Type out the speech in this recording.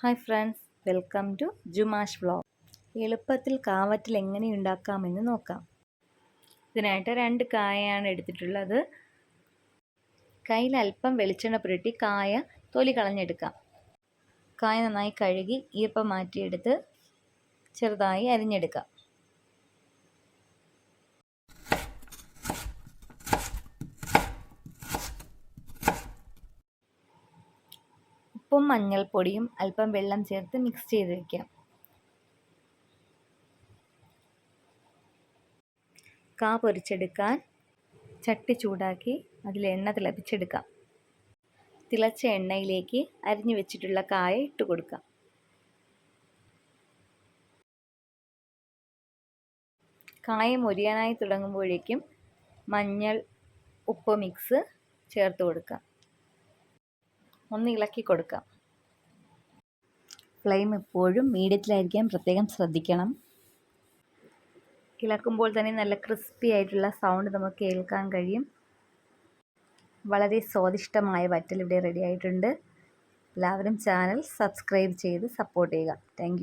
Hi friends welcome to Jumash vlog. എളുപ്പത്തിൽ കാവറ്റിൽ എങ്ങനെ ഉണ്ടാക്കാമെന്ന് നോക്കാം. ഇതിനായിട്ട് രണ്ട് കായയാണ് എടുത്തിട്ടുള്ളത്. കയ്യിൽ അല്പം വെളിച്ചെണ്ണ പുരട്ടി കായ തൊലി കളഞ്ഞെടുക്കാം. കായ നന്നായി കഴുകി ഈർപ്പം മാറ്റിയെടുത്ത് ചെറുതായി അരിഞ്ഞെടുക്കാം. ഉപ്പും മഞ്ഞൾപ്പൊടിയും അല്പം വെള്ളം ചേർത്ത് മിക്സ് ചെയ്ത് വയ്ക്കാം കാ പൊരിച്ചെടുക്കാൻ ചട്ടി ചൂടാക്കി അതിൽ എണ്ണ തിളപ്പിച്ചെടുക്കാം. തിളച്ച എണ്ണയിലേക്ക് അരിഞ്ഞു വെച്ചിട്ടുള്ള കായ ഇട്ട് കൊടുക്കാം. കായ മൊരിയാനായി തുടങ്ങുമ്പോഴേക്കും മഞ്ഞൾ ഉപ്പ് മിക്സ് ചേർത്ത് കൊടുക്കാം. ഒന്ന് ഇളക്കി കൊടുക്കാം. ഫ്ലെയിം എപ്പോഴും മീഡിയത്തിലായിരിക്കാൻ പ്രത്യേകം ശ്രദ്ധിക്കണം. ഇളക്കുമ്പോൾ തന്നെ നല്ല ക്രിസ്പി ആയിട്ടുള്ള സൗണ്ട് നമുക്ക് കേൾക്കാൻ കഴിയും. വളരെ സ്വാദിഷ്ടമായ വറ്റൽ ഇവിടെ റെഡി ആയിട്ടുണ്ട്. എല്ലാവരും ചാനൽ സബ്സ്ക്രൈബ് ചെയ്ത് സപ്പോർട്ട് ചെയ്യുക. താങ്ക്